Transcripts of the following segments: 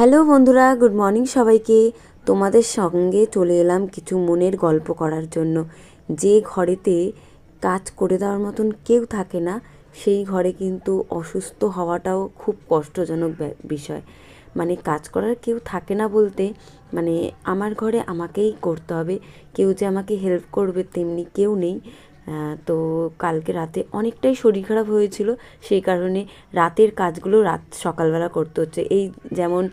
Hello বন্ধুরা, good morning সবাইকে। তোমাদের সঙ্গে চলে এলাম কিছু মনের গল্প করার জন্য। যে ঘরেতে কাজ করে দেওয়ার মতন কেউ থাকে না, সেই ঘরে কিন্তু অসুস্থ হওয়াটাও খুব কষ্টজনক বিষয়। মানে কাজ করার কেউ থাকে না বলতে মানে আমার ঘরে আমাকেই করতে হবে। কেউ যে আমাকে হেল্প করবে তেমনি কেউ নেই। তো কালকে রাতে অনেকটাই শরীর খারাপ হয়েছিল। সেই কারণে রাতের কাজগুলো রাত সকালবেলা করতে হচ্ছে। এই যেমন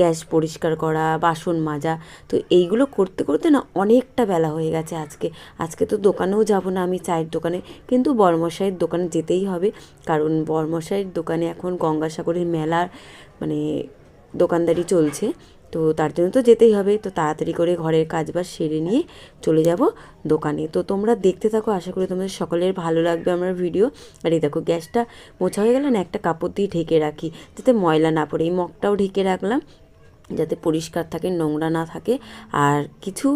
গ্যাস পরিষ্কার করা, বাসন মাজা, তো এইগুলো করতে করতে না অনেকটা বেলা হয়ে গেছে আজকে। আজকে তো দোকানেও যাব না আমি চায়ের দোকানে, কিন্তু বর্মশাইয়ের দোকানে যেতেই হবে। কারণ বর্মশাইয়ের দোকানে এখন গঙ্গাসাগরের মেলার মানে দোকানদারি চলছে। তো তার জন্য তো যেতেই হবে। তো তাড়াতাড়ি করে ঘরের কাজ বাজ সেরে নিয়ে চলে যাব দোকানে। তো তোমরা দেখতে থাকো, আশা করি তোমাদের সকলের ভালো লাগবে আমার ভিডিও। আর এই দেখো, গ্যাসটা মোছা হয়ে গেলে না, একটা কাপড় দিয়ে ঢেকে রাখি যাতে ময়লা না পড়ে। এই মগটাও ঢেকে রাখলাম যাতে পরিষ্কার থাকে, নোংরা না থাকে। আর কিছু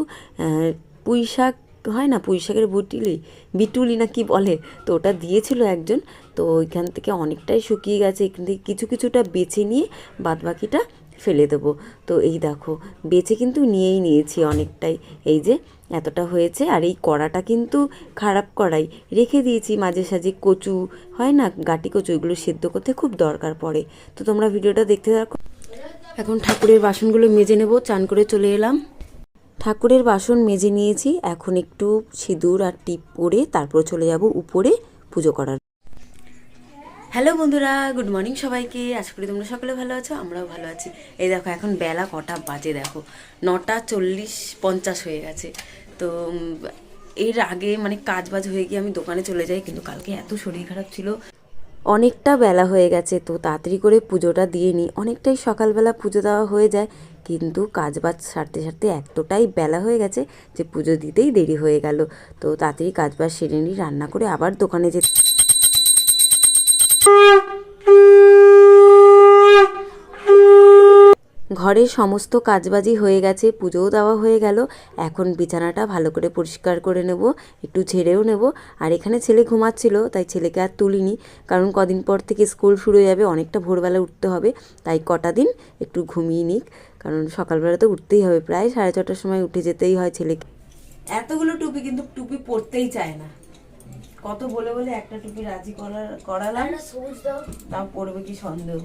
পুঁই শাক হয় না, পুঁই শাকের বুটিলি, বিটুলি না কি বলে? তো ওটা দিয়েছিল একজন। তো ওইখান থেকে অনেকটাই শুকিয়ে গেছে। এখান থেকে কিছু, কিছুটা বেছে নিয়ে বাদ বাকিটা ফেলে দেবো। তো এই দেখো বেছে কিন্তু নিয়েই নিয়েছি অনেকটাই। এই যে, এতটা হয়েছে। আর এই কড়াটা কিন্তু খারাপ কড়াই রেখে দিয়েছি মাঝে সাঝে কচু, হয় না? গাটি কচু, এগুলো সেদ্ধ করতে খুব দরকার পড়ে। তো তোমরা ভিডিওটা দেখতে থাকো। এখন ঠাকুরের বাসনগুলো মেজে নেব। চান করে চলে এলাম। ঠাকুরের বাসন মেজে নিয়েছি। এখন একটু সিঁদুর আর টিপ পরে তারপর চলে যাব উপরে পুজো করার। হ্যালো বন্ধুরা, গুড মর্নিং সবাইকে। আশা করি তোমরা সকলে ভালো আছো, আমরাও ভালো আছি। এই দেখো, এখন বেলা কটা বাজে দেখো। নটা চল্লিশ পঞ্চাশ হয়ে গেছে। তো এর আগে মানে কাজ বাজ হয়ে গিয়ে আমি দোকানে চলে যাই, কিন্তু কালকে এত শরীর খারাপ ছিল। অনেকটা বেলা হয়ে গেছে, তো তাড়াতাড়ি করে পুজোটা দিয়ে নিই। অনেকটাই সকালবেলা পুজো দেওয়া হয়ে যায়, কিন্তু কাজ বাজ সারতে সারতে এতটাই বেলা হয়ে গেছে যে পুজো দিতেই দেরি হয়ে গেল। তো তাড়াতাড়ি কাজ বাজ সেরে নিই, রান্না করে আবার দোকানে যেতে ঘরের সমস্ত কাজবাজি হয়ে গেছে, পুজোও দেওয়া হয়ে গেল। এখন বিছানাটা ভালো করে পরিষ্কার করে নেব, একটু ঝেড়েও নেব। আর এখানে ছেলে ঘুমাচ্ছিল, তাই ছেলেকে আর তুলিনি। কারণ কদিন পর থেকে স্কুল শুরু হয়ে যাবে, অনেকটা ভোরবেলা উঠতে হবে। তাই কটা দিন একটু ঘুমিয়ে নিক, কারণ সকালবেলা তো উঠতেই হবে। প্রায় সাড়ে ছটার সময় উঠে যেতেই হয় ছেলেকে। এতগুলো টুপি কিন্তু টুপি পরতেই চায় না। কত বলে বলে একটা টুপি রাজি করার করালাম। তাও পরবে কি সন্দেহ?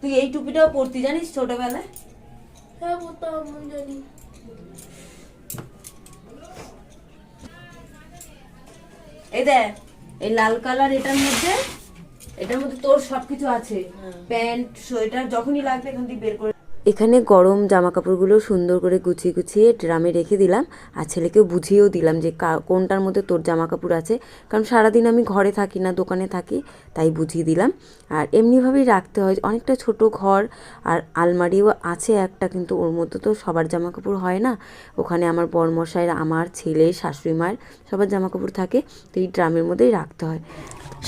তুই এই টুপিটাও পরতি জানিস ছোটবেলায়? হ্যাঁ পড়তাম জানি। এই দেখ এই লাল কালার এটার মধ্যে এটার মধ্যে তোর সবকিছু আছে। প্যান্ট সোয়েটার যখনই লাগবে এখান থেকে বের করে এখানে গরম জামা কাপড়গুলো সুন্দর করে গুছিয়ে গুছিয়ে ড্রামে রেখে দিলাম আর ছেলেকেও বুঝিয়েও দিলাম যে কোনটার মধ্যে তোর জামা কাপড় আছে। কারণ সারাদিন আমি ঘরে থাকি না, দোকানে থাকি, তাই বুঝিয়ে দিলাম। আর এমনিভাবেই রাখতে হয়, অনেকটা ছোট ঘর আর আলমারিও আছে একটা, কিন্তু ওর মধ্যে তো সবার জামা কাপড় হয় না। ওখানে আমার বরমশাইয়ের, আমার ছেলে শাশুড়ি মায়ের সবার জামা কাপড় থাকে, তো এই ড্রামের মধ্যেই রাখতে হয়।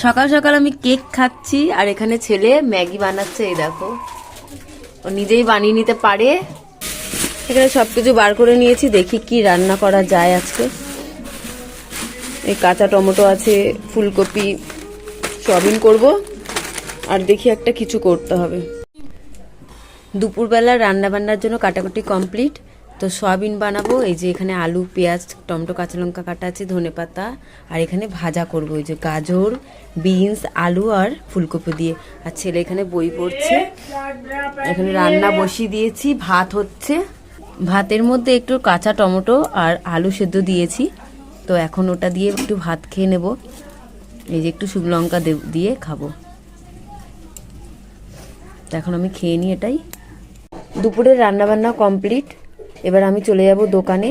সকাল সকাল আমি কেক খাচ্ছি, আর এখানে ছেলে ম্যাগি বানাচ্ছে, এই দেখো। ও নিজেই বানিয়ে নিতে পারে। এখানে সবকিছু বার করে নিয়েছি, দেখি কি রান্না করা যায় আজকে। এই কাঁচা টমেটো আছে, ফুলকপি, সয়াবিন করব, আর দেখি একটা কিছু করতে হবে। দুপুরবেলা রান্না বান্নার জন্য কাটাকুটি কমপ্লিট। তো সয়াবিন বানাবো, এই যে এখানে আলু, পেঁয়াজ, টমেটো, কাঁচা লঙ্কা কাটা আছে, ধনে পাতা, আর এখানে ভাজা করব, এই যে গাজর, বিনস, আলু আর ফুলকপি দিয়ে। আর ছেলে এখানে বই পড়ছে। এখানে রান্না বসিয়ে দিয়েছি, ভাত হচ্ছে। ভাতের মধ্যে একটু কাঁচা টমেটো আর আলু সেদ্ধ দিয়েছি। তো এখন ওটা দিয়ে একটু ভাত খেয়ে নেব। এই যে একটু শুকনো লঙ্কা দিয়ে খাব। তো এখন আমি খেয়ে নিই এটাই। দুপুরের রান্নাবান্না কমপ্লিট। এবার আমি চলে যাব দোকানে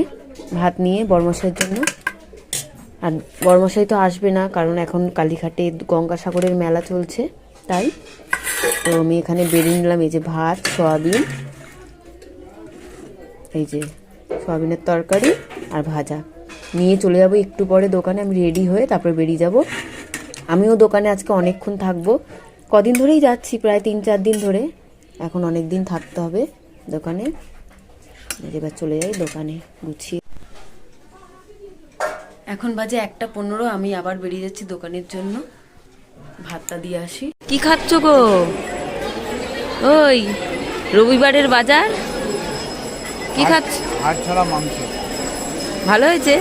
ভাত নিয়ে বর্মশাইয়ের জন্য। আর বর্মশাই তো আসবে না, কারণ এখন কালীঘাটে গঙ্গাসাগরের মেলা চলছে, তাই। তো আমি এখানে বেরিয়ে নিলাম, এই যে ভাত, সয়াবিন, এই যে সয়াবিনের তরকারি আর ভাজা। নিয়ে চলে যাব একটু পরে দোকানে, আমি রেডি হয়ে তারপরে বেরিয়ে যাব। আমিও দোকানে আজকে অনেকক্ষণ থাকব। কদিন ধরেই যাচ্ছি, প্রায় তিন চার দিন ধরে। এখন অনেক দিন থাকতে হবে দোকানে। এবার চলে যাই দোকানে গুছিয়ে। এখন বাজে একটা পনেরো আমি আবার বেরিয়ে যাচ্ছি দোকানের জন্য। ভাতটা দিয়ে আসি। কি খাচ্ছ গো? ওই রবিবারের বাজার? কি খাচ্ছ হাট ছাড়া মাংস। ভালো হয়েছে?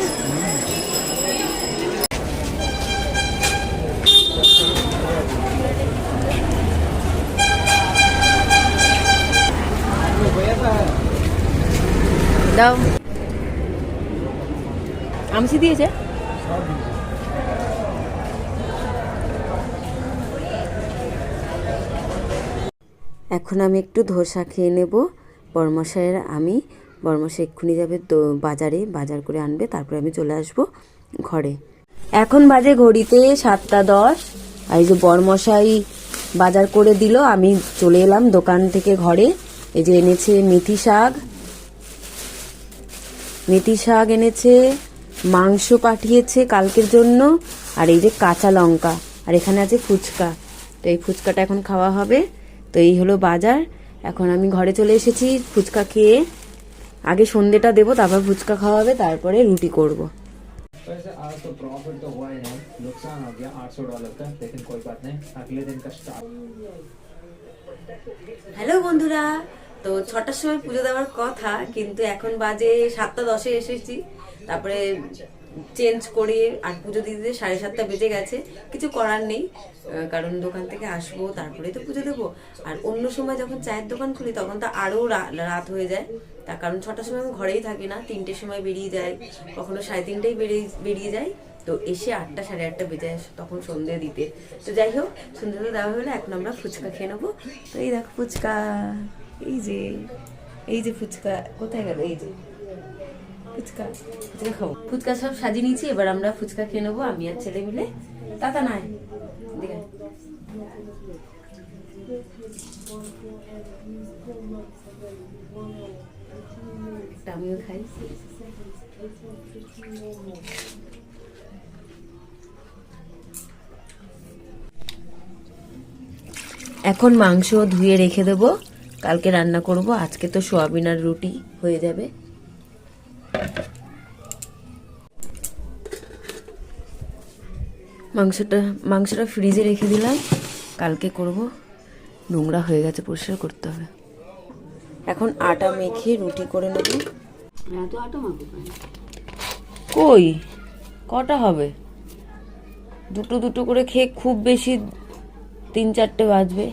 দাও দিয়েছে? এখন আমি একটু ধোসা খেয়ে নেব। বর্মশাইয়ের আমি, বর্মশাই এক্ষুনি যাবে বাজারে, বাজার করে আনবে, তারপরে আমি চলে আসব ঘরে। এখন বাজে ঘড়িতে সাতটা দশ। এই যে বর্মশাই বাজার করে দিল, আমি চলে এলাম দোকান থেকে ঘরে। এই যে এনেছে মেথি শাক। মেথি শাক এনেছে মাংস পাঠিয়েছে কালকের জন্য আর এই যে কাঁচা লঙ্কা আর এখানে আছে ফুচকা তো এই ফুচকাটা এখন খাওয়া হবে তো এই হলো বাজার এখন আমি ঘরে চলে এসেছি ফুচকা খেয়ে আগে সন্ধেটা দেবো তারপর ফুচকা খাওয়া হবে তারপরে রুটি করব। वैसे आज तो प्रॉफिट तो हुआ ही नहीं नुकसान हो गया आठ सौ डॉलर का लेकिन कोई बात नहीं अगले दिन का स्टार्ट হ্যালো বন্ধুরা তো ছটার সময় পুজো দেওয়ার কথা, কিন্তু এখন বাজে সাতটা, দশে এসেছি। তারপরে চেঞ্জ করে আর পুজো দিতে দিতে সাড়ে সাতটা বেজে গেছে। কিছু করার নেই কারণ দোকান থেকে আসব তারপরে তো পুজো দেবো। আর অন্য সময় যখন চায়ের দোকান খুলি, তখন তো আরও রাত হয়ে যায়। তার কারণ ছটার সময় আমি ঘরেই থাকি না, তিনটের সময় বেরিয়ে যাই। কখনো সাড়ে তিনটেই বেরিয়ে বেরিয়ে যাই। তো এসে আটটা, সাড়ে আটটা বেজে আসে তখন সন্ধে দিতে। তো যাই হোক সন্ধে দেওয়া হলে এখন আমরা ফুচকা খেয়ে নেব। তো এই দেখো ফুচকা। এই যে এই যে ফুচকা। কোথায় গেল? এই যে। ফুচকা। ফুচকা খাব। ফুচকা সব সাজিয়ে নিয়েছি, এবার আমরা ফুচকা খেয়ে নেব, আমি আর ছেলে মিলে। তাতা নাই। এদিকে আমিও খাই। এখন মাংস ধুয়ে রেখে দেব। কালকে রান্না করব। আজকে তো সোয়াবিন আর রুটি হয়ে যাবে। মাংসটা মাংসটা ফ্রিজে রেখে দিলাম। কালকে করব। নোংরা হয়ে গেছে পরিষ্কার করতে হবে। এখন আটা মেখে রুটি করে নেব। কই? কটা হবে? দুটো দুটো করে খেয়ে খুব বেশি তিন চারটে বাজবে।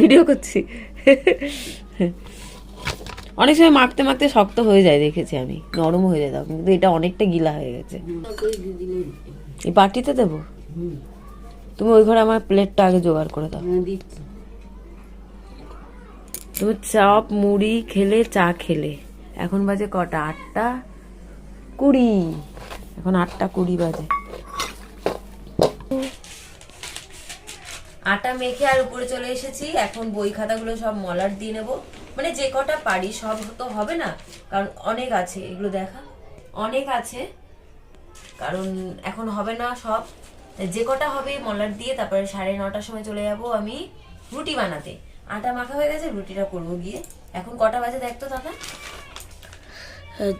ভিডিও করছি। অনেক সময় মাখতে মাখতে শক্ত হয়ে যায় দেখেছি আমি। নরম হয়ে যায় তখন কিন্তু এটা অনেকটা গিলা হয়ে গেছে। এই বাটিতে দেবো? তুমি ওই ঘরে আমার প্লেটটা আগে জোগাড় করে দাও। তুমি চপ মুড়ি খেলে চা খেলে। এখন বাজে কটা? আটটা কুড়ি। এখন আটটা কুড়ি বাজে। আটা মেখে আর উপরে চলে এসেছি। এখন বই খাতাগুলো সব মলার দিয়ে নেব। মানে যে কটা পারি সব তো হবে না। কারণ অনেক আছে। এগুলো দেখা। অনেক আছে। কারণ এখন হবে না সব। যে কটা হবে মলার দিয়ে তারপরে সাড়ে নটার সময় চলে যাব আমি রুটি বানাতে। আটা মাখা হয়ে গেছে রুটিটা করব গিয়ে। এখন কটা বাজে দেখতো দাদা?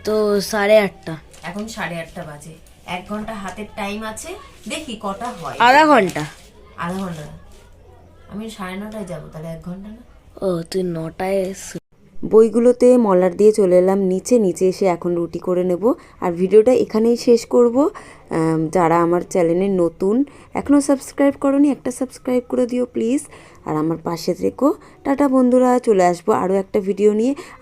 তো সাড়ে আটটা। এখন সাড়ে আটটা বাজে। এক ঘণ্টা হাতের টাইম আছে। দেখি কটা হয়। আধা ঘণ্টা। আধা ঘণ্টা। আমি সাড়ে নটায় যাব তাহলে এক ঘণ্টা না? ও তুই নটায় এস বইগুলোতে মলার দিয়ে চলে এলাম নিচে নিচে এসে এখন রুটি করে নেব। আর ভিডিওটা এখানেই শেষ করব। যারা আমার চ্যানেলে নতুন এখনও সাবস্ক্রাইব করনি একটা সাবস্ক্রাইব করে দিও প্লিজ। আর আমার পাশে থেকো। টাটা বন্ধুরা চলে আসব আরও একটা ভিডিও নিয়ে।